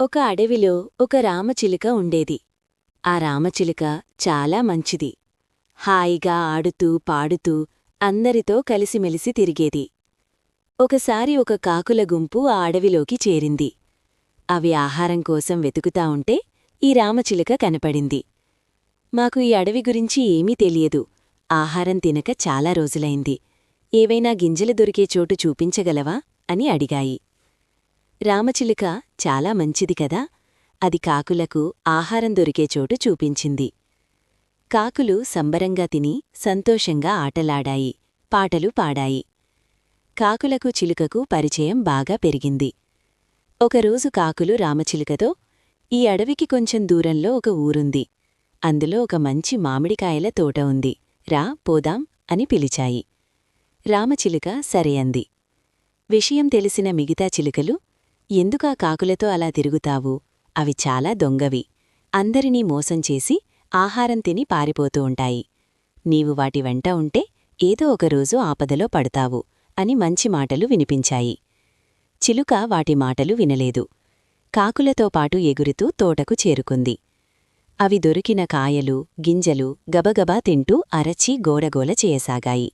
ఒక అడవిలో ఒక రామచిలుక ఉండేది. ఆ రామచిలుక చాలా మంచిది. హాయిగా ఆడుతూ పాడుతూ అందరితో కలిసిమెలిసి తిరిగేది. ఒకసారి ఒక కాకుల గుంపు ఆ అడవిలోకి చేరింది. అవి ఆహారం కోసం వెతుకుతా ఉంటే ఈ రామచిలుక కనపడింది. మాకు ఈ అడవి గురించి ఏమీ తెలియదు. ఆహారం తినక చాలా రోజులైంది. ఏవైనా గింజలు దొరికే చోటు చూపించగలవా? అని అడిగాయి. రామచిలుక చాలా మంచిది కదా? అది కాకులకు ఆహారం దొరికే చోటు చూపించింది. కాకులు సంబరంగా తిని సంతోషంగా ఆటలాడాయి పాటలు పాడాయి. కాకులకు చిలుకకు పరిచయం బాగా పెరిగింది. ఒకరోజు కాకులు రామచిలుకతో ఈ అడవికి కొంచెం దూరంలో ఒక ఊరుంది. అందులో ఒక మంచి మామిడికాయల తోట ఉంది. రా పోదాం అని పిలిచాయి. రామచిలుక సరే అంది. విషయం తెలిసిన మిగతా చిలుకలు ఎందుకా కాకులతో అలా తిరుగుతావు? అవి చాలా దొంగవి. అందరినీ మోసం చేసి ఆహారం తిని పారిపోతూ ఉంటాయి. నీవు వాటి వెంట ఉంటే ఏదో ఒకరోజు ఆపదలో పడతావు అని మంచి మాటలు వినిపించాయి. చిలుక వాటి మాటలు వినలేదు. కాకులతో పాటు ఎగురుతూ తోటకు చేరుకుంది. అవి దొరికిన కాయలు గింజలు గబగబా తింటూ అరచి గోడగోల చేయసాగాయి.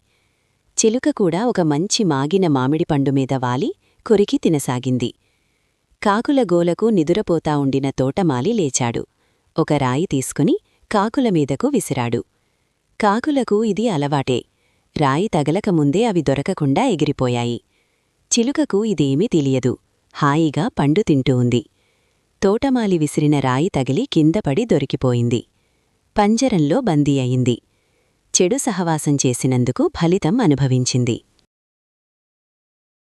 చిలుక కూడా ఒక మంచి మాగిన మామిడి పండు మీద వాలి కొరికి తినసాగింది. కాకుల గోలకు నిదురపోతా ఉండిన తోటమాలి లేచాడు. ఒక రాయి తీసుకుని కాకుల మీదకు విసిరాడు. కాకులకు ఇది అలవాటే. రాయి తగలకముందే అవి దొరకకుండా ఎగిరిపోయాయి. చిలుకకు ఇదేమీ తెలియదు. హాయిగా పండు తింటూ ఉంది. తోటమాలి విసిరిన రాయి తగిలి కిందపడి దొరికిపోయింది. పంజరంలో బందీ అయింది. చెడు సహవాసం చేసినందుకు ఫలితం అనుభవించింది.